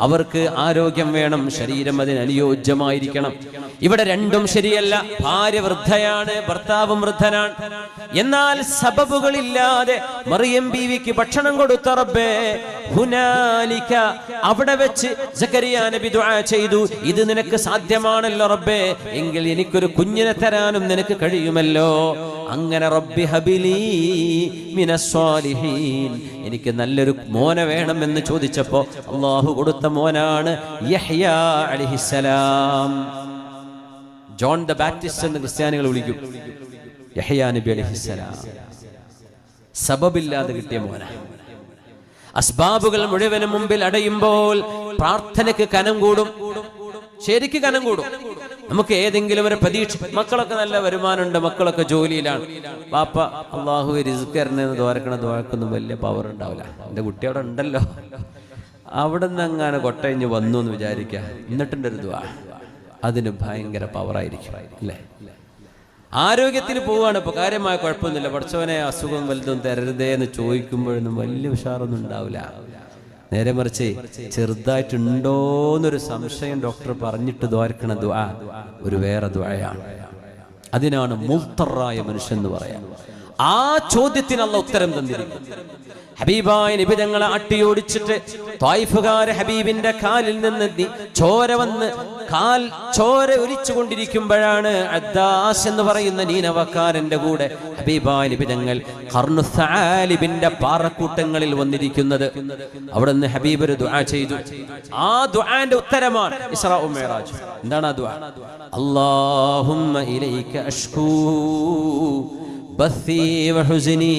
അവർക്ക് ആരോഗ്യം വേണം ശരീരം അതിന് അനുയോജ്യമായിരിക്കണം ഇവിടെ രണ്ടും ശരിയല്ല. ഭാര്യ വൃദ്ധയാണ് ഭർത്താവും വൃദ്ധനാണ്. എന്നാൽ സബബുകളില്ലാതെ മറിയം ബീവിക്ക് ഭക്ഷണം കൊടുത്ത റബ്ബേ ഹുനാലിക അവിടെ വെച്ച് സക്കരിയ നബി ദുആ ചെയ്തു. ഇത് നിനക്ക് സാധ്യമാണല്ലോ റബ്ബേ എങ്കിൽ എനിക്കൊരു കുഞ്ഞിനെ തരാനും നിനക്ക് കഴിയുമല്ലോ. അങ്ങനെ റബ്ബി ഹബിലി മിനസ്വാലിഹീൻ എനിക്ക് നല്ലൊരു മോനെ വേണമെന്ന് ചോദിച്ചപ്പോ അള്ളാഹു കൊടുത്ത മോനാണ് യഹ്യ അലിഹിസലാം ജോൺ ദ ബാപ്റ്റിസ്റ്റ് എന്ന് ക്രിസ്ത്യാനികൾ വിളിക്കും. യഹയാ നബി അലഹിസ്സലാം സബബില്ലാതെ കിട്ടിയ മോന. അസ്ബാബുകൾ മുഴുവനും മുമ്പിൽ അടയുമ്പോൾ പ്രാർത്ഥനയ്ക്ക് കനം കൂടും. ശരിക്ക് കനം കൂടും. നമുക്ക് ഏതെങ്കിലും ഒരു പ്രതീക്ഷ. മക്കളൊക്കെ നല്ല വരുമാനമുണ്ട് മക്കളൊക്കെ ജോലിയിലാണ്. പാപ്പ അള്ളാഹു റിസ്കറിനെന്ന് തോരക്കണ ദ്വാരക്കൊന്നും വലിയ പവർ ഉണ്ടാവില്ല. എന്റെ കുട്ടി അവിടെ ഉണ്ടല്ലോ. അവിടെ നിന്ന് അങ്ങനെ കൊട്ടയിഞ്ഞ് വന്നു എന്ന് വിചാരിക്കുക എന്നിട്ടുണ്ട് ഒരു ദ്വാ. അതിന് ഭയങ്കര പവറായിരിക്കും അല്ലേ? ആരോഗ്യത്തിൽ പോവുകയാണ് ഇപ്പൊ. കാര്യമായ കുഴപ്പമൊന്നുമില്ല. പഠിച്ചവനെ അസുഖം വലുതും തരരുതേ എന്ന് ചോദിക്കുമ്പോഴൊന്നും വലിയ ഉഷാറൊന്നും ഉണ്ടാവില്ല. നേരെ മറിച്ച് ചെറുതായിട്ടുണ്ടോ എന്നൊരു സംശയം ഡോക്ടർ പറഞ്ഞിട്ട് ദ്വാരക്കണ ദ്വാ ഒരു വേറെ ദ്വായാണ് അതിനാണ് മുഫ്തറായ മനുഷ്യൻ എന്ന് പറയാം. ആ ചോദ്യത്തിനുള്ള ഉത്തരം തന്നിരിക്കും ഹബീബായ നിബിതങ്ങളെ അട്ടിയോടിച്ചിട്ട് തായിഫുകാര് ഹബീബിന്റെ കാലിൽ നിന്ന് ചോര വന്ന് കാൽ ചോര ഒലിച്ചു കൊണ്ടിരിക്കുമ്പോഴാണ് അദ്ദാസ് എന്ന് പറയുന്ന നീനവക്കാരന്റെ കൂടെ ഹബീബായ നിബിതങ്ങൾ കർണുസാലിബിന്റെ പാറക്കൂട്ടങ്ങളിൽ വന്നിരിക്കുന്നത്. അവിടെ നിന്ന് ഹബീബ് ഒരു ദുആ ചെയ്തു. ആ ദുആന്റെ ഉത്തരമാണ് ഇസ്രാ ഉമേറാജ് എന്താണ് ആ ദുആ? അല്ലാഹുമ്മ ഇലൈക അഷ്കൂ. ബസ്സി വഹുസ്നി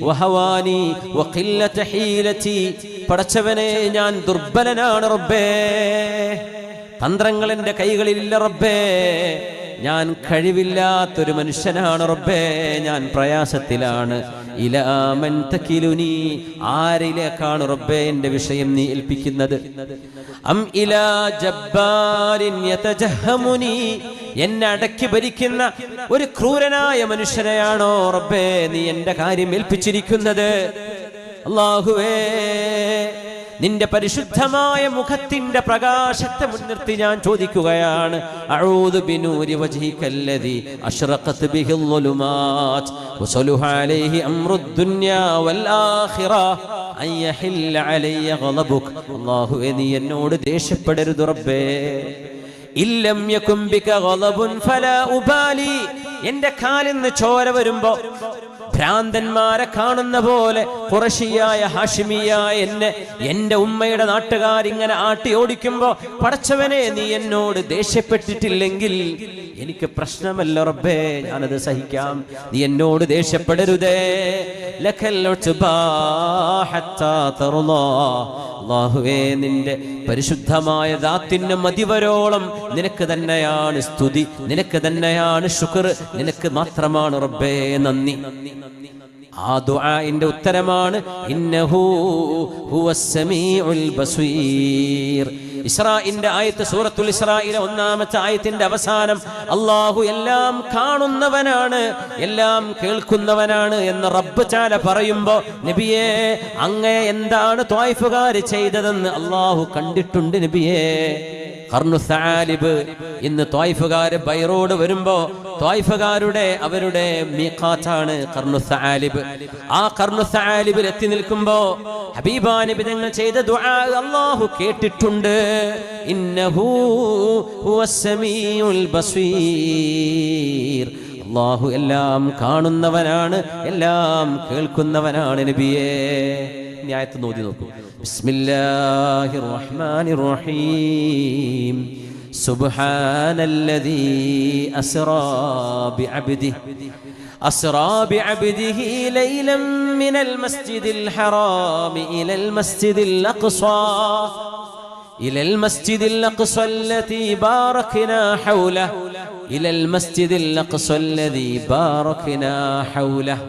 വഹവാനി വഖില്ലത ഹീലതി പടച്ചവനെ ഞാൻ ദുർബലനാണ് റബ്ബേ. തന്ത്രങ്ങൾ എന്റെ കൈകളിലില്ല റബ്ബേ. ഞാൻ കഴിവില്ലാത്തൊരു മനുഷ്യനാണ് റബ്ബേ. ഞാൻ പ്രയാസത്തിലാണ്. ഇലാമൻ തക്കിലുനി ആരിലേക്കാണ് റബ്ബേ എന്റെ വിഷയം നീ ഏൽപ്പിക്കുന്നത്? അം ഇലാ ജബ്ബാരിൻ യതജഹമുനി. എന്നെ അടക്കി ഭരിക്കുന്ന ഒരു ക്രൂരനായ മനുഷ്യനെയാണോ റബ്ബേ നീ എന്റെ കാര്യം ഏൽപ്പിച്ചിരിക്കുന്നത്? അള്ളാഹുവേ നിന്റെ പരിശുദ്ധമായ മുഖത്തിന്റെ പ്രകാശത്തെ മുൻനിർത്തി ഞാൻ ചോദിക്കുകയാണ് നീ എന്നോട് ദേഷ്യപ്പെടരുത് റബ്ബേ. ഇല്ലം യകും ബിക ഗളബുൻ ഫലാ ഉബാലി. എന്റെ കാലിൽ നിന്ന് ചോര വരുമ്പോ ഭ്രാന്തന്മാരെ കാണുന്ന പോലെ കുറശിയായ ഹാഷിമിയായ എന്നെ എന്റെ ഉമ്മയുടെ നാട്ടുകാരിങ്ങനെ ആട്ടി ഓടിക്കുമ്പോ പടച്ചവനെ നീ എന്നോട് ദേഷ്യപ്പെട്ടിട്ടില്ലെങ്കിൽ എനിക്ക് പ്രശ്നമല്ല റബ്ബേ ഞാനത് സഹിക്കാം. നീ എന്നോട് ദേഷ്യപ്പെടരുതേ. അല്ലാഹുവേ നിന്റെ പരിശുദ്ധമായ ദാത്തിന് മതിവരോളം നിനക്ക് തന്നെയാണ് സ്തുതി നിനക്ക് തന്നെയാണ് ശുക്ർ നിനക്ക് മാത്രമാണ് റബ്ബേ നന്ദി. ആ ദുആഇന്റെ ഉത്തരമാണ് ഇന്നഹു ഹുവസ് സമീഉൽ ബസീർ. ഇസ്രാഇന്റെ ആയത്ത് സൂറത്തുൽ ഇസ്രായിലെ ഒന്നാമത്തെ ആയത്തിന്റെ അവസാനം അള്ളാഹു എല്ലാം കാണുന്നവനാണ് എല്ലാം കേൾക്കുന്നവനാണ് എന്ന് റബ്ബ് ചാല പറയുമ്പോ നബിയെ അങ്ങേ എന്താണ് ത്വായിഫുകാർ ചെയ്തതെന്ന് അള്ളാഹു കണ്ടിട്ടുണ്ട് നബിയേ. കർണു സാലിബ് ഇന്ന് തോയ്ഫുകാർ ബൈറോഡ് വരുമ്പോ തോയ്ഫുകാരുടെ അവരുടെ മീഖാത്താണ് കർണു സാലിബ്. ആ കർണു സാലിബിൽ എത്തി നിൽക്കുമ്പോ ഹബീബാ നബി തങ്ങൾ ചെയ്ത ദുആ അല്ലാഹു കേട്ടിട്ടുണ്ട്. ഇന്നഹു ഹുവസ്സമീഉൽ ബസീർ. അല്ലാഹു എല്ലാം കാണുന്നവനാണ് എല്ലാം കേൾക്കുന്നവനാണ് നബിയേ. ന്യായത്ത് നോക്കി നോക്കൂ ബിസ്മില്ലാഹിർ റഹ്മാനിർ റഹീം سبحان الذي أسرى بعبده أسرى بعبده ليلا من المسجد الحرام إلى المسجد الأقصى إلى المسجد الأقصى الذي باركنا حوله إلى المسجد الأقصى الذي باركنا حوله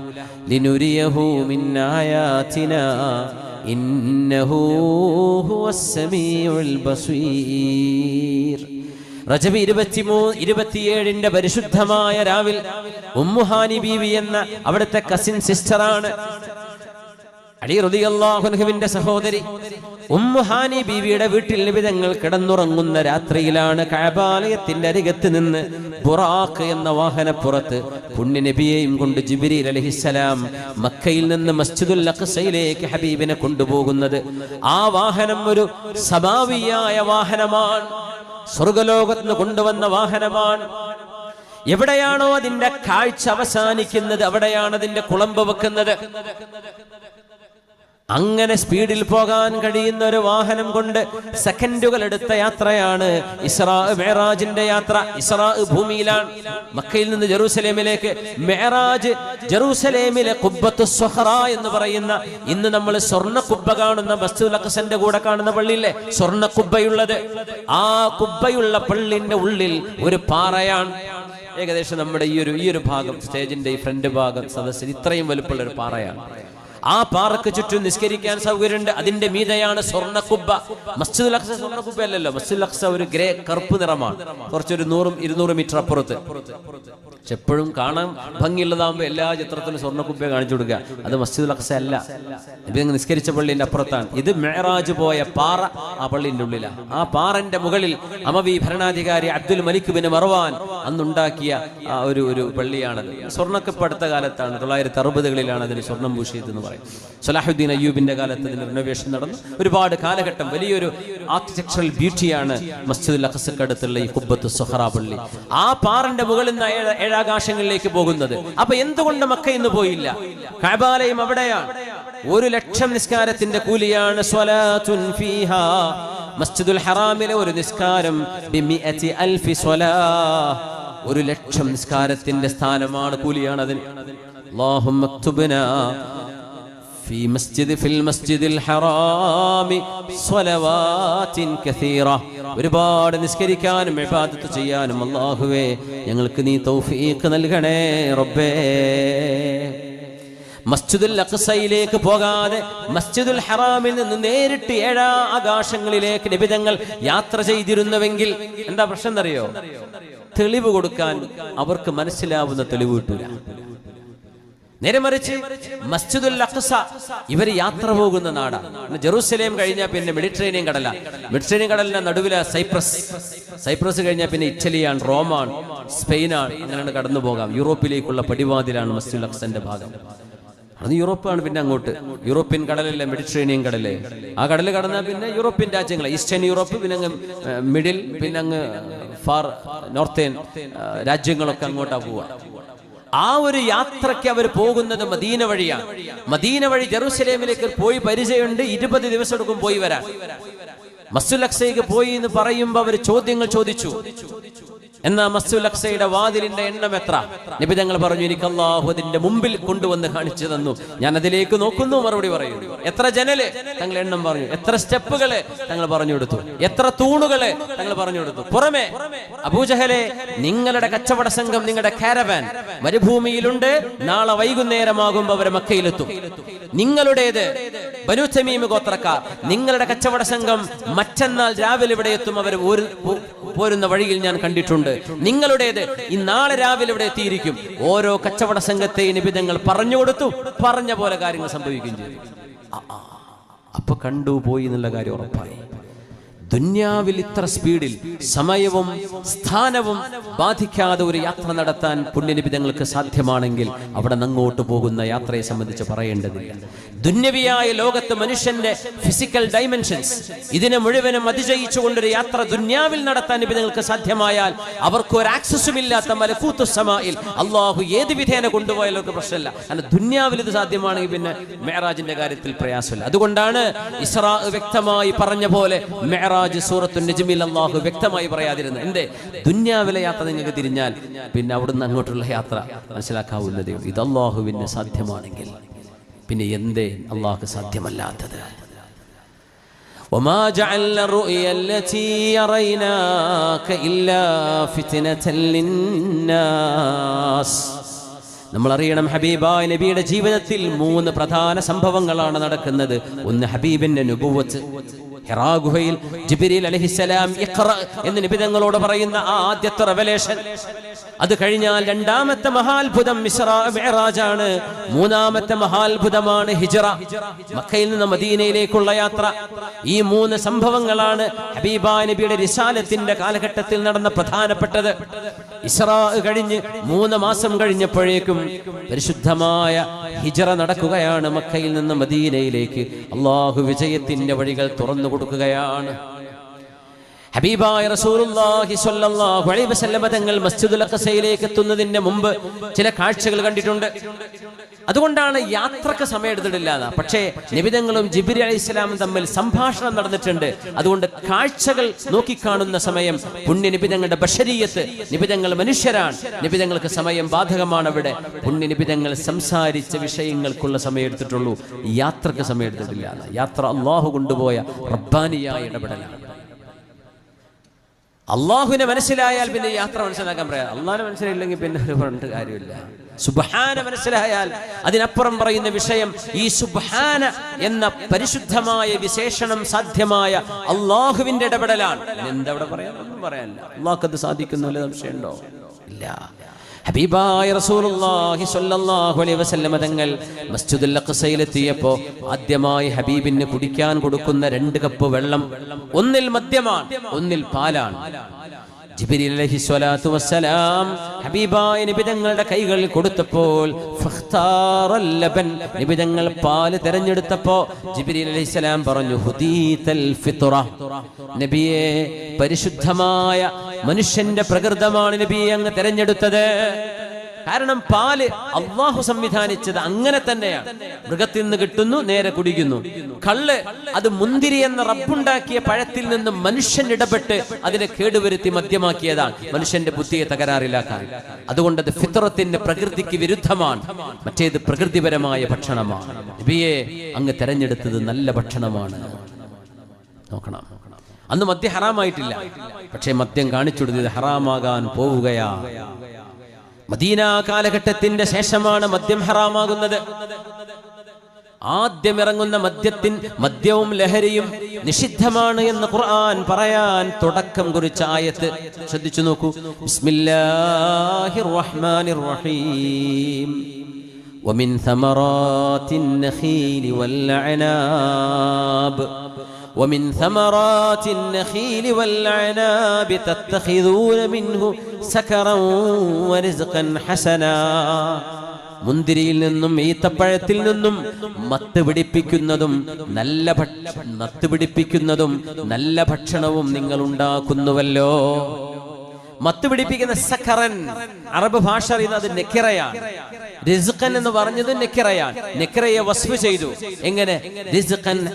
لنريه من آياتنا إنه هو السميع البصير റജബ് ഇരുപത്തിമൂ ഇരുപത്തിയേഴിന്റെ പരിശുദ്ധമായ രാവിൽ ഉമ്മുഹാനി ബീവി എന്ന അവിടുത്തെ കസിൻ സിസ്റ്ററാണ് അലി റളിയല്ലാഹുവിന്റെ സഹോദരി ഉമ്മുഹാനി ബീവിയുടെ വീട്ടിൽ നിബിതങ്ങൾ കിടന്നുറങ്ങുന്ന രാത്രിയിലാണ് കഴബാലയത്തിന്റെ അരികത്ത് നിന്ന് ബുറാഖ് എന്ന വാഹനപ്പുറത്ത് പുണ്യ നബിയെയും കൊണ്ട് ജിബ്രീൽ അലൈഹിസ്സലാം മക്കയിൽ നിന്ന് മസ്ജിദുൽ അഖ്സയിലേക്ക് ഹബീബിനെ കൊണ്ടുപോകുന്നത്. ആ വാഹനം ഒരു സഭാവിയായ വാഹനമാണ്. സ്വർഗലോകത്ത് കൊണ്ടുവന്ന വാഹനമാണ്. എവിടെയാണോ അതിന്റെ കാഴ്ച അവസാനിക്കുന്നത് അവിടെയാണ് അതിന്റെ കുളമ്പ് വെക്കുന്നത്. അങ്ങനെ സ്പീഡിൽ പോകാൻ കഴിയുന്ന ഒരു വാഹനം കൊണ്ട് സെക്കൻഡുകൾ എടുത്ത യാത്രയാണ് ഇസ്രാ മേറാജിന്റെ യാത്ര. ഇസ്രാ ഭൂമിയിലാണ് മക്കയിൽ നിന്ന് ജെറൂസലേമിലേക്ക്. മേറാജ് ജെറൂസലേമിലെ കുബ്ബത്ത് സൊഹറ എന്ന് പറയുന്ന ഇന്ന് നമ്മൾ സ്വർണ കുബ്ബ കാണുന്ന ബസ്തുലക്കസന്റെ കൂടെ കാണുന്ന പള്ളിയില്ലേ? സ്വർണ കുബ്ബയുള്ളത്. ആ കുബ്ബയുള്ള പള്ളിന്റെ ഉള്ളിൽ ഒരു പാറയാണ്. ഏകദേശം നമ്മുടെ ഈ ഒരു ഈ ഒരു ഭാഗം സ്റ്റേജിന്റെ ഈ ഫ്രണ്ട് ഭാഗം സദസ്സിൽ ഇത്രയും വലുപ്പമുള്ള ഒരു പാറയാണ്. ആ പാറക്ക് ചുറ്റും നിസ്കരിക്കാൻ സൗകര്യമുണ്ട്. അതിന്റെ മീതയാണ് സ്വർണക്കുബ്ബ മസ്ജിദ് അക്സ സ്വർണക്കുബ്ബ അല്ലല്ലോ മസ്ജിദ് അക്സ ഒരു ഗ്രേ കറുപ്പ് നിറമാണ്. കുറച്ചൊരു നൂറും ഇരുന്നൂറ് മീറ്റർ അപ്പുറത്ത്. എപ്പോഴും കാണാൻ ഭംഗിയുള്ളതാകുമ്പോൾ എല്ലാ ചിത്രത്തിലും സ്വർണക്കുബ്ബയെ കാണിച്ചു കൊടുക്കുക. അത് മസ്ജിദ് അക്സ അല്ല. ഇത് നിസ്കരിച്ച പള്ളിന്റെ അപ്പുറത്താണ്. ഇത് മേറാജ് പോയ പാറ ആ പള്ളിന്റെ ഉള്ളിലാണ് ആ പാറന്റെ മുകളിൽ അമവി ഭരണാധികാരി അബ്ദുൽ മലിക് ബിൻ മർവാൻ അന്നുണ്ടാക്കിയ ആ ഒരു ഒരു പള്ളിയാണത്. സ്വർണക്കപ്പ് അടുത്ത കാലത്താണ്. തൊള്ളായിരത്തി അറുപതുകളിലാണ് അതിന് സ്വർണം പൂശിയത് എന്ന് പറയും സലാഹുദ്ദീൻ അയ്യൂബിന്റെ കാലത്ത് ഇതിന് റിനോവേഷൻ നടന്നു. ഒരുപാട് കാലഘട്ടം വലിയൊരു ആർക്കിടെക്ചറൽ ബ്യൂട്ടിയാണ് മസ്ജിദുൽ അഖസക്കടുത്തുള്ള ഈ കുബത്ത് സുഹറ പള്ളി. ആ പാറിന്റെ മുകളിൽ നിന്ന് ഏഴാകാശങ്ങളിലേക്ക് പോകുന്നത്. അപ്പൊ എന്തുകൊണ്ട് മക്ക ഇന്ന് പോയില്ല? കബാലയം അവിടെയാണ് ഒരു ലക്ഷം നിസ്കാരത്തിന്റെ കൂലിയാണ് ഫീഹാ. മസ്ജിദുൽ ഹറാമിലെ ഒരു നിസ്കാരം സ്വലാ. ഒരു ലക്ഷം നിസ്കാരത്തിന്റെ സ്ഥാനമാണ് കൂലിയാണ് അതിന്. അള്ളാഹും في مسجد في المسجد الحرام صلوات كثيرة ഒരുപാട് നിസ്കരിക്കാനും ഇബാദത്ത് ചെയ്യാനും അല്ലാഹുവേ ഞങ്ങൾക്ക് നീ തൗഫീഖ് നൽകണേ റബ്ബേ മസ്ജിദുൽ അഖ്സയിലേക്ക് പോകാതെ മസ്ജിദുൽ ഹറാമിൽ നിന്ന് നേരിട്ട് ഏഴാ ആകാശങ്ങളിലേക്ക് നിബിതങ്ങൾ യാത്ര ചെയ്തിരുന്നുവെങ്കിൽ എന്താ പ്രശ്നം എന്നറിയോ തെളിവ് കൊടുക്കാൻ അവർക്ക് മനസ്സിലാവുന്ന തെളിവ് കിട്ടൂല നേരെ മറിച്ച് മസ്ജിദുൽ അഖ്സ ഇവർ യാത്ര പോകുന്ന നാടാണ് ജെറൂസലേം കഴിഞ്ഞാൽ പിന്നെ മെഡിറ്ററേനിയൻ കടല. മെഡിറ്ററേനിയൻ കടലിന്റെ നടുവിലെ സൈപ്രസ്. സൈപ്രസ് കഴിഞ്ഞാൽ പിന്നെ ഇറ്റലിയാണ് റോമാണ് സ്പെയിനാണ് അങ്ങനെയാണ് കടന്നു പോകാം. യൂറോപ്പിലേക്കുള്ള പടിവാതിലാണ് മസ്ജിദുൽ അഖ്സന്റെ ഭാഗം. അത് യൂറോപ്പാണ് പിന്നെ അങ്ങോട്ട്. യൂറോപ്യൻ കടലല്ലേ മെഡിറ്ററേനിയൻ കടൽ? ആ കടൽ കടന്നാൽ പിന്നെ യൂറോപ്യൻ രാജ്യങ്ങൾ ഈസ്റ്റേൺ യൂറോപ്പ് പിന്നെ അങ്ങ് മിഡിൽ പിന്നെ അങ്ങ് ഫാർ നോർത്തേൺ രാജ്യങ്ങളൊക്കെ അങ്ങോട്ടാ പോവുക ആ ഒരു യാത്രയ്ക്ക് അവർ പോകുന്നത് മദീന വഴിയാണ്. മദീന വഴി ജെറൂസലേമിലേക്ക് പോയി പരിചയമുണ്ട്. ഇരുപത് ദിവസം എടുക്കും പോയി വരാൻ. മസ്സുൽ അക്സയ്ക്ക് പോയി എന്ന് പറയുമ്പോൾ അവർ ചോദ്യങ്ങൾ ചോദിച്ചു. എന്നാ മസ്സുൽ അക്സയുടെ വാതിലിന്റെ എണ്ണം എത്ര? നബി തങ്ങൾ പറഞ്ഞു എനിക്ക് അള്ളാഹു അതിന്റെ മുമ്പിൽ കൊണ്ടുവന്ന് കാണിച്ചു തന്നു. ഞാൻ അതിലേക്ക് നോക്കുന്നു മറുപടി പറയുന്നു. എത്ര ജനൽ? തങ്ങൾ എണ്ണം പറഞ്ഞു. എത്ര സ്റ്റെപ്പുകൾ തങ്ങൾ പറഞ്ഞു കൊടുത്തു. എത്ര തൂണുകൾ തങ്ങൾ പറഞ്ഞു കൊടുത്തു. പുറമെ അബൂജഹലെ നിങ്ങളുടെ കച്ചവട സംഘം നിങ്ങളുടെ കാരവാൻ മരുഭൂമിയിലുണ്ട്. നാളെ വൈകുന്നേരമാകുമ്പോൾ അവരെ മക്കയിലെത്തും. നിങ്ങളുടേത്? ബനു തമീം ഗോത്രക്കാർ. നിങ്ങളുടെ കച്ചവട സംഘം മറ്റന്നാൾ രാവിലെ ഇവിടെ എത്തും. അവർ പോരുന്ന വഴിയിൽ ഞാൻ കണ്ടിട്ടുണ്ട്. നിങ്ങളുടേത് ഈ നാളെ രാവിലെ ഇവിടെ എത്തിയിരിക്കും. ഓരോ കച്ചവട സംഘത്തെ നിബിധങ്ങൾ പറഞ്ഞു കൊടുത്തു പറഞ്ഞ പോലെ കാര്യങ്ങൾ സംഭവിക്കുകയും ചെയ്തു. അപ്പൊ കണ്ടു പോയി എന്നുള്ള കാര്യം ഉറപ്പായി. ദുന്യാവിൽ ഇത്ര സ്പീഡിൽ സമയവും സ്ഥാനവും ബാധിക്കാതെ ഒരു യാത്ര നടത്താൻ പുണ്യനിബിതങ്ങൾക്ക് സാധ്യമാണെങ്കിൽ അവിടെ നങ്ങോട്ട് പോകുന്ന യാത്രയെ സംബന്ധിച്ച് പറയേണ്ടതില്ല. ദുന്യവിയായ ലോകത്ത് മനുഷ്യന്റെ ഫിസിക്കൽ ഡൈമെൻഷൻസ് ഇതിനെ മുഴുവനും അതിജയിച്ചുകൊണ്ടൊരു യാത്ര ദുന്യാവിൽ നടത്താൻ നിബിതങ്ങൾക്ക് സാധ്യമായാൽ അവർക്ക് ഒരു ആക്സസും ഇല്ലാത്ത മലക്കൂത്തു സമായിൽ അള്ളാഹു ഏത് വിധേന കൊണ്ടുപോയാലും അവർക്ക് പ്രശ്നമില്ല. കാരണം ദുന്യാവിൽ ഇത് സാധ്യമാണെങ്കിൽ പിന്നെ മെഹറാജിന്റെ കാര്യത്തിൽ പ്രയാസമില്ല. അതുകൊണ്ടാണ് ഇസ്രാ വ്യക്തമായി പറഞ്ഞ പോലെ മെഹറാജ് സൂറത്തു നജ്മിൽ അള്ളാഹു വ്യക്തമായി പറയാതിരുന്നത് എന്തേ ദുന്യാവിലെ യാത്ര നിങ്ങൾക്ക് തിരിഞ്ഞാൽ പിന്നെ അവിടുന്ന് അങ്ങോട്ടുള്ള യാത്ര മനസ്സിലാക്കാവുന്നതേ ഉള്ളൂ ഇത് അള്ളാഹുവിന് സാധ്യമാണെങ്കിൽ പിന്നെ എന്തേ അള്ളാഹു സാധ്യമല്ലാത്തത് وما جعلنا الرؤيا التي يريناك إلا فتنة للناس നമ്മൾ അറിയണം ഹബീബായ നബിയുടെ ജീവിതത്തിൽ മൂന്ന് പ്രധാന സംഭവങ്ങളാണ് നടക്കുന്നത് ഒന്ന് ഹബീബിന്റെ നുബുവത്ത് ഹിറാ ഗുഹയിൽ ജിബിരിൽ അലഹിസലാം ഇഖ്റ എന്ന് നിബിതങ്ങളോട് പറയുന്ന ആ ആദ്യത്തെ റെവലേഷൻ. അത് കഴിഞ്ഞാൽ രണ്ടാമത്തെ മഹാത്ഭുതം മിഅ്റാജാണ്. മൂന്നാമത്തെ മഹാത്ഭുതമാണ് ഹിജറ. മക്കയിൽ നിന്ന് മദീനയിലേക്കുള്ള യാത്ര. ഈ മൂന്ന് സംഭവങ്ങളാണ് ഹബീബ നബിയുടെ റിസാലത്തിന്റെ കാലഘട്ടത്തിൽ നടന്ന പ്രധാനപ്പെട്ടത്. ഇസ്രാ കഴിഞ്ഞ് മൂന്ന് മാസം കഴിഞ്ഞപ്പോഴേക്കും പരിശുദ്ധമായ ഹിജറ നടക്കുകയാണ് മക്കയിൽ നിന്ന് മദീനയിലേക്ക്. അള്ളാഹു വിജയത്തിന്റെ വഴികൾ തുറന്നു കൊടുക്കുകയാണ്. ഹബീബായ റസൂലുള്ളാഹി സ്വല്ലല്ലാഹു അലൈഹി വസല്ലമ തങ്ങൾ മസ്ജിദുൽ അഖസയിലേക്ക് എത്തുന്നതിന് മുമ്പ് ചില കാഴ്ചകൾ കണ്ടിട്ടുണ്ട്. അതുകൊണ്ടാണ് യാത്രയ്ക്ക് സമയം എടുത്തിട്ടില്ല പക്ഷേ നിബിതങ്ങളും ജിബിരി അലൈഹി ഇസ്ലാമും തമ്മിൽ സംഭാഷണം നടന്നിട്ടുണ്ട്. അതുകൊണ്ട് കാഴ്ചകൾ നോക്കിക്കാണുന്ന സമയം പുണ്യ നിബിതങ്ങളുടെ ബഷരീയത്ത്. നിബിതങ്ങൾ മനുഷ്യരാണ്. നിബിതങ്ങൾക്ക് സമയം ബാധകമാണ് അവിടെ പുണ്യ നിബിതങ്ങൾ സംസാരിച്ച വിഷയങ്ങൾക്കുള്ള സമയം എടുത്തിട്ടുള്ളൂ യാത്രയ്ക്ക് സമയം എടുത്തിട്ടില്ല യാത്ര അള്ളാഹു കൊണ്ടുപോയ റബ്ബാനിയായ ഇടപെടലാണ്. അള്ളാഹുവിനെ മനസ്സിലായാൽ പിന്നെ യാത്ര മനസ്സിലാക്കാൻ പറയാം. അള്ളാഹിനെ മനസ്സിലായില്ലെങ്കിൽ പിന്നെ ഒരു പറഞ്ഞിട്ട് കാര്യമില്ല. സുബഹാന മനസ്സിലായാൽ അതിനപ്പുറം പറയുന്ന വിഷയം ഈ സുബഹാന എന്ന പരിശുദ്ധമായ വിശേഷണം സാധ്യമായ അള്ളാഹുവിന്റെ ഇടപെടലാണ്. എന്താ പറയാൻ? ഒന്നും പറയാനില്ല. അള്ളാഹ്ക്കത് വല്ല സംശയമുണ്ടോ? ഇല്ല. ഹബീബായ റസൂലുള്ളാഹി സ്വല്ലല്ലാഹു അലൈഹി വസല്ലമ തങ്ങൾ മസ്ജിദുൽ അഖ്സയിൽ എത്തിയപ്പോൾ ആദ്യമായി ഹബീബിന് കുടിക്കാൻ കൊടുക്കുന്ന രണ്ട് കപ്പ് വെള്ളം ഒന്നിൽ മദ്യമാണ് ഒന്നിൽ പാലാണ്. ജിബ്രീൽ അലഹി സ്വലാത്തു വസ്സലാം ഹബീബായ നിബിതങ്ങളുടെ കൈകളിൽ കൊടുത്തപ്പോൾ നിബിതങ്ങൾ പാൽ തെരഞ്ഞെടുത്തപ്പോ ജിബ്രീൽ അലൈഹി സ്വലാം പറഞ്ഞു ഹുദീതൽ ഫിത്തുറ നബിയെ പരിശുദ്ധമായ മനുഷ്യന്റെ പ്രകൃതമാണ് നബി അങ്ങ് തെരഞ്ഞെടുത്തത്. കാരണം പാൽ അള്ളാഹു സംവിധാനിച്ചത് അങ്ങനെ തന്നെയാണ്. മൃഗത്തിൽ നിന്ന് കിട്ടുന്നു നേരെ കുടിക്കുന്നു. കള്ള് അത് മുന്തിരി എന്ന റബ്ബുണ്ടാക്കിയ പഴത്തിൽ നിന്ന് മനുഷ്യൻ ഇടപെട്ട് അതിനെ കേടുവരുത്തി മദ്യമാക്കിയതാണ്. മനുഷ്യന്റെ ബുദ്ധിയെ തകരാറിലാക്കാൻ. അതുകൊണ്ട് അത് ഫിത്രത്തിന്റെ പ്രകൃതിക്ക് വിരുദ്ധമാണ്. മറ്റേത് പ്രകൃതിപരമായ ഭക്ഷണമാണ്. നബിയെ അങ്ങ് തെരഞ്ഞെടുത്തത് നല്ല ഭക്ഷണമാണ്. നോക്കണം. അന്ന് മദ്യം ഹറാമായിട്ടില്ല. പക്ഷേ മദ്യം കാണിച്ചു കൊടുത്തത് ഹറാമാകാൻ പോവുകയാ മദീന കാലഘട്ടത്തിന്റെ ശേഷമാണ് മദ്യം ഹറാമാകുന്നത് ആദ്യം ഇറങ്ങുന്ന മദ്യത്തിൻ മദ്യവും ലഹരിയും നിഷിദ്ധമാണ് എന്ന് ഖുർആൻ പറയാൻ തുടക്കം കുറിച്ച ആയത്ത് ശ്രദ്ധിച്ചു നോക്കൂ ബിസ്മില്ലാഹിർ റഹ്മാനിർ റഹീം ومن ثمرات النخيل والعناب ومن ثمرات النخيل والعناب تتخذون منه سكرا ورزقا حسنا മുന്തിരിയിൽ നിന്നും ഈത്തപ്പഴത്തിൽ നിന്നും മത്ത് പിടിപ്പിക്കുന്നതും നല്ല ഭക്ഷ- മത്ത് പിടിപ്പിക്കുന്നതും നല്ല ഭക്ഷണവും നിങ്ങൾ ഉണ്ടാക്കുന്നുവല്ലോ മത്ത് പിടിപ്പിക്കുന്ന സഖറൻ അറബ് ഭാഷ അറിയുന്നത് നെക്കിറയാണ് റിസ്ഖൻ എന്ന് പറഞ്ഞത് നെക്കിറയാണ് നെക്കിറയെ വസ്ഫ് ചെയ്തു. എങ്ങനെ? റിസ്ഖൻ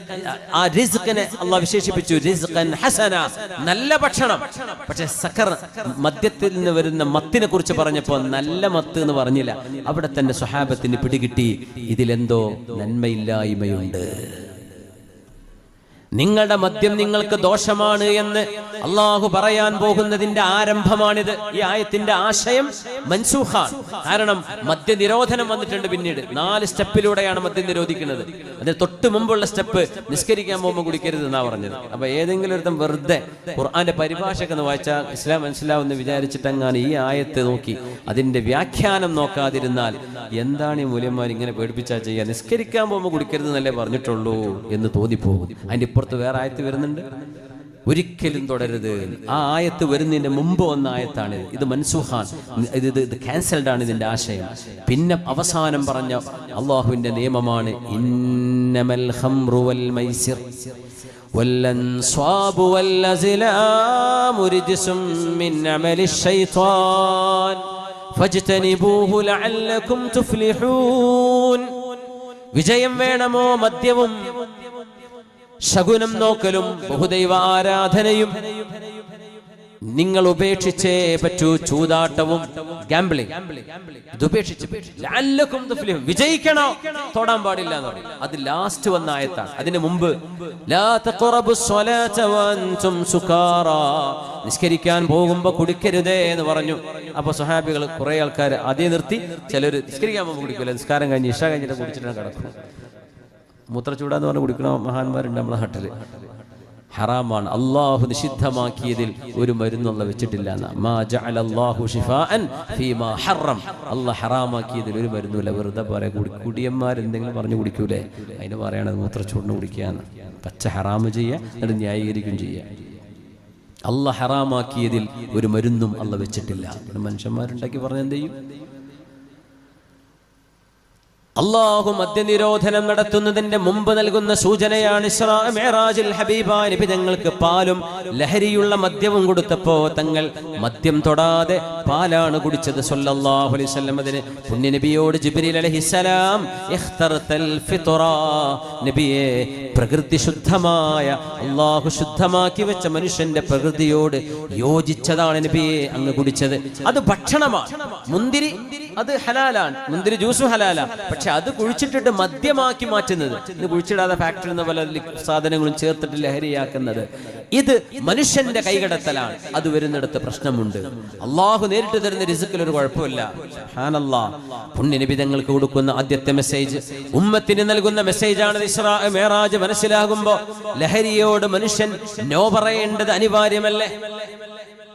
ആ റിസ്ഖിനെ അള്ളാഹ് വിശേഷിപ്പിച്ചു. റിസ്ഖൻ ഹസന നല്ല ഭക്ഷണം. പക്ഷെ സഖർ മദ്യത്തിൽ നിന്ന് വരുന്ന മത്തിനെ കുറിച്ച് പറഞ്ഞപ്പോൾ നല്ല മത്ത് എന്ന് പറഞ്ഞില്ല. അവിടെ തന്നെ സ്വഹാബത്തിന് പിടികിട്ടി. ഇതിലെന്തോ നന്മയില്ലായ്മയുണ്ട്. നിങ്ങളുടെ മദ്യം നിങ്ങൾക്ക് ദോഷമാണ് എന്ന് അള്ളാഹു പറയാൻ പോകുന്നതിന്റെ ആരംഭമാണിത്. ഈ ആയത്തിന്റെ ആശയം മൻസൂഹാണ് കാരണം മദ്യ നിരോധനം വന്നിട്ടുണ്ട് പിന്നീട്. നാല് സ്റ്റെപ്പിലൂടെയാണ് മദ്യം നിരോധിക്കുന്നത്. അതിന് തൊട്ട് മുമ്പുള്ള സ്റ്റെപ്പ് നിസ്കരിക്കാൻ പോകുമ്പോൾ കുടിക്കരുത് എന്നാ പറഞ്ഞത്. അപ്പൊ ഏതെങ്കിലും ഒരുത്തം വെറുതെ ഖുർആന്റെ പരിഭാഷയൊക്കെ ഒന്ന് വായിച്ചാൽ ഇസ്ലാം മനസ്സിലാവുമെന്ന് വിചാരിച്ചിട്ടങ്ങാണ് ഈ ആയത്തെ നോക്കി. അതിന്റെ വ്യാഖ്യാനം നോക്കാതിരുന്നാൽ എന്താണ് ഈ മൂല്യന്മാർ ഇങ്ങനെ പേടിപ്പിച്ചാൽ ചെയ്യുക നിസ്കരിക്കാൻ പോകുമ്പോൾ കുടിക്കരുത് എന്നല്ലേ പറഞ്ഞിട്ടുള്ളൂ എന്ന് തോന്നിപ്പോകും അതിന്റെ ഇപ്പുറത്ത് വേറെ ആയത്ത് വരുന്നുണ്ട് ഒരിക്കലും തുടരുത് ആ ആയത്ത് വരുന്നതിന്റെ മുമ്പ് വന്ന ആയത്താണിത് ഇത് മൻസൂഖാൻ ഇത് ഇത് ഇത് ക്യാൻസൽഡ് ആണ് ഇതിന്റെ ആശയം പിന്നെ അവസാനം പറഞ്ഞ അള്ളാഹുവിന്റെ നിയമമാണ് ഇന്നമൽ ഖംറു വൽ മൈസിർ والأنصاب والأزلام رجس من عمل الشيطان فاجتنبوه لعلكم تفلحون വിജയം വേണമോ മദ്യവും? ശകുനം നോക്കലും ബഹുദൈവ ആരാധനയും നിങ്ങൾ ഉപേക്ഷിച്ചേ പറ്റൂ ചൂതാട്ടവും ഗാംബ്ലിംഗ് ഇത് ഉപേക്ഷിച്ച്. വിജയിക്കണോ? തൊടാൻ പാടില്ല എന്ന് പറഞ്ഞു. അത് ലാസ്റ്റ് വന്ന ആയത്താണ്. അതിന് മുമ്പ്. നിസ്കരിക്കാൻ പോകുമ്പോ കുടിക്കരുതേ എന്ന് പറഞ്ഞു. അപ്പൊ സ്വഹാബികൾ കുറെ ആൾക്കാർ അതേ നിർത്തി. ചിലർ നിസ്കരിക്കാൻ പോകുമ്പോൾ കുടിക്കില്ല നിസ്കാരം കഴിഞ്ഞ് ഇഷ കഴിഞ്ഞിട്ട് കുടിച്ചിട്ടാണ് കിടക്കുന്നത്. മൂത്രച്ചൂടാന്ന് പറഞ്ഞ് കുടിക്കണ മഹാന്മാരുണ്ട് നമ്മളെ നാട്ടിൽ. ഹറാമാണ്. അള്ളാഹു നിഷിദ്ധമാക്കിയതിൽ ഒരു മരുന്നുള്ള വെച്ചിട്ടില്ല അള്ളാഹ് ഹറാമാക്കിയതിൽ ഒരു മരുന്നുമില്ല. വെറുതെ പറയാം കുടി കുടിയന്മാരെന്തെങ്കിലും പറഞ്ഞു കുടിക്കൂലേ? അതിന് പറയണത് മൂത്രച്ചൂടിന് കുടിക്കാന്ന് പച്ച ഹറാമ് ചെയ്യുക എന്നിട്ട് ന്യായീകരിക്കും ചെയ്യുക. അല്ല ഹറാമാക്കിയതിൽ ഒരു മരുന്നും അള്ള വെച്ചിട്ടില്ല. മനുഷ്യന്മാരുണ്ടാക്കി പറഞ്ഞെന്ത് ചെയ്യും? അള്ളാഹു മദ്യനിരോധനം നടത്തുന്നതിന്റെ മുമ്പ് നൽകുന്ന സൂചനയാണ് മേറാജിൽ നബി തങ്ങൾക്ക് പാലും ലഹരിയുള്ള മദ്യവും കൊടുത്തപ്പോ തങ്ങൾ മദ്യം തൊടാതെ പാലാണ് കുടിച്ചത് നബിയോട് നബിയെ പ്രകൃതി ശുദ്ധമായ അള്ളാഹു ശുദ്ധമാക്കി വെച്ച മനുഷ്യന്റെ പ്രകൃതിയോട് യോജിച്ചതാണ് നബിയെ അങ്ങ് കുടിച്ചത്. അത് ഭക്ഷണമാണ്. മുന്തിരി അത് ഹലാലാണ്. മുന്തിരി ജ്യൂസും ഹലാലാണ്. പക്ഷെ അത് കുഴിച്ചിട്ടിട്ട് മദ്യമാക്കി മാറ്റുന്നത്. ഇന്ന് കുഴിച്ചിടാതെ ഫാക്ടറി എന്ന പല സാധനങ്ങളും ചേർത്തിട്ട് ലഹരിയാക്കുന്നത്. ഇത് മനുഷ്യന്റെ കൈകടത്തലാണ്. അത് വരുന്നിടത്ത് പ്രശ്നമുണ്ട്. അള്ളാഹു നേരിട്ട് തരുന്ന രിസുക്കിൽ ഒരു കുഴപ്പമില്ല. പുണ്യനിബിതങ്ങൾക്ക് കൊടുക്കുന്ന ആദ്യത്തെ മെസ്സേജ് ഉമ്മത്തിന് നൽകുന്ന മെസ്സേജാണ് മേറാജ് മനസ്സിലാകുമ്പോ ലഹരിയോട് മനുഷ്യൻ നോ പറയേണ്ടത് അനിവാര്യമല്ലേ?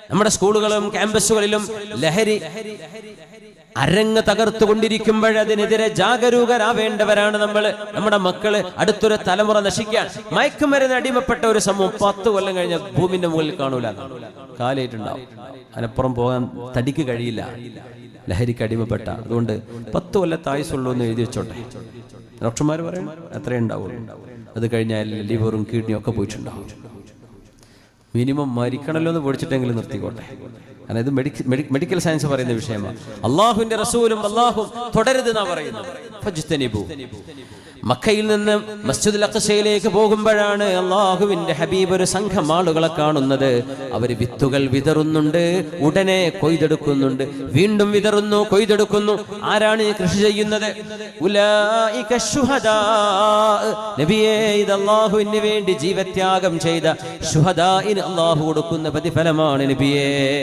നമ്മുടെ സ്കൂളുകളും ക്യാമ്പസുകളിലും ലഹരി അരങ്ങ് തകർത്തുകൊണ്ടിരിക്കുമ്പോഴതിനെതിരെ ജാഗരൂകരാവേണ്ടവരാണ് നമ്മൾ നമ്മുടെ മക്കൾ അടുത്തൊരു തലമുറ നശിക്കാൻ. മയക്കുമരുന്ന് അടിമപ്പെട്ട ഒരു സമൂഹം പത്ത് കൊല്ലം കഴിഞ്ഞ ഭൂമിന്റെ മുകളിൽ കാണൂല. കാലേറ്റുണ്ടാവും അതിനപ്പുറം പോകാൻ തടിക്ക് കഴിയില്ല. ലഹരിക്ക് അടിമപ്പെട്ട. അതുകൊണ്ട് പത്ത് കൊല്ലത്തെ ആയുസുള്ളൂ എന്ന് എഴുതി വെച്ചോട്ടെ. ഡോക്ടർമാർ പറയും എത്രയേ ഉണ്ടാവുള്ളൂ. അത് കഴിഞ്ഞാൽ ലിവറും കിഡ്നിയും ഒക്കെ പോയിട്ടുണ്ടാവും. മിനിമം മരിക്കണല്ലോ എന്ന് പൊടിച്ചിട്ടെങ്കിലും നിർത്തിക്കോട്ടെ. കാരണം ഇത് മെഡിക്കൽ മെഡി- മെഡിക്കൽ സയൻസ് പറയുന്ന വിഷയമാണ്. അള്ളാഹുവിന്റെ റസൂലും അള്ളാഹും തുടരുത് എന്നാ പറയുന്നത്. മക്കയിൽ നിന്ന് മസ്ജിദ് അഖസയിലേക്ക് പോകുമ്പോഴാണ് അള്ളാഹുവിന്റെ ഹബീബ് ഒരു സംഘം ആളുകളെ കാണുന്നത്. അവർ വിത്തുകൾ വിതറുന്നുണ്ട് ഉടനെ കൊയ്തെടുക്കുന്നുണ്ട്. വീണ്ടും വിതറുന്നു കൊയ്തെടുക്കുന്നു. ആരാണ് ഈ കൃഷി ചെയ്യുന്നത്? നബിയെ ഇത് അള്ളാഹുവിന് വേണ്ടി ജീവത്യാഗം ചെയ്ത ശുഹദായിന് അള്ളാഹു കൊടുക്കുന്ന പ്രതിഫലമാണ് നബിയേ.